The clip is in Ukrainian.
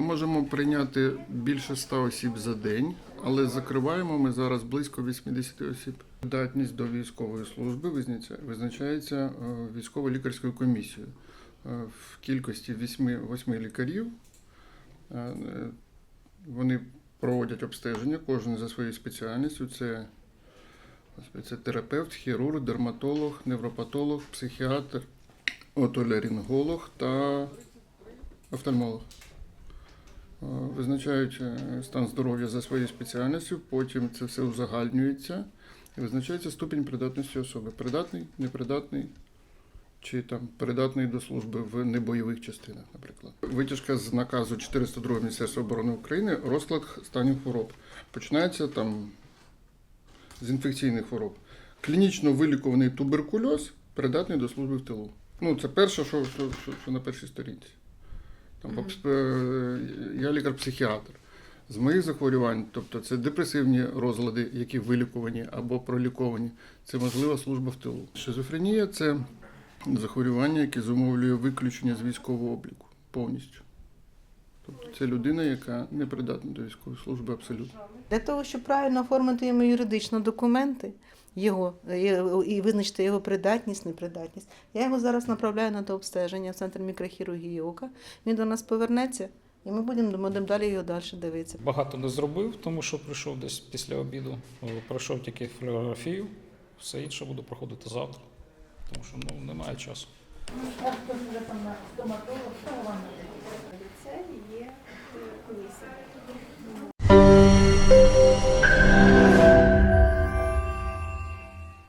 можемо прийняти більше 100 осіб за день, але закриваємо ми зараз близько 80 осіб. Датність до військової служби визначається, е, військово-лікарською комісією Е, в кількості 8, 8 лікарів. Е, Вони проводять обстеження, кожен за своєю спеціальністю. Це, це терапевт, хірург, дерматолог, невропатолог, психіатр, отоларинголог та офтальмолог. Е, Визначають е, стан здоров'я за своєю спеціальністю, потім це все узагальнюється і визначається ступінь придатності особи. Придатний, непридатний, чи там придатний до служби в небойових частинах, наприклад. Витяжка з наказу 402 Міністерства оборони України розклад станів хвороб. Починається там з інфекційних хвороб. Клінічно вилікуваний туберкульоз придатний до служби в тилу. Ну, це перше, що, що, що, що на першій сторінці. Там, е, Я лікар-психіатр. З моїх захворювань, тобто це депресивні розлади, які вилікувані або проліковані, це можлива служба в тилу. Шизофренія це захворювання, яке зумовлює виключення з військового обліку повністю. Тобто це людина, яка не придатна до військової служби абсолютно. Для того, щоб правильно оформити йому юридично документи, його е, і визначити його придатність, непридатність, я його зараз направляю на дообстеження в центр мікрохірургії ока. Він до нас повернеться, і ми будемо, будемо далі його далі дивитися. Багато не зробив, тому що прийшов десь після обіду. Е, Пройшов тільки флюорографію, все інше буду проходити завтра, тому що ну, немає часу.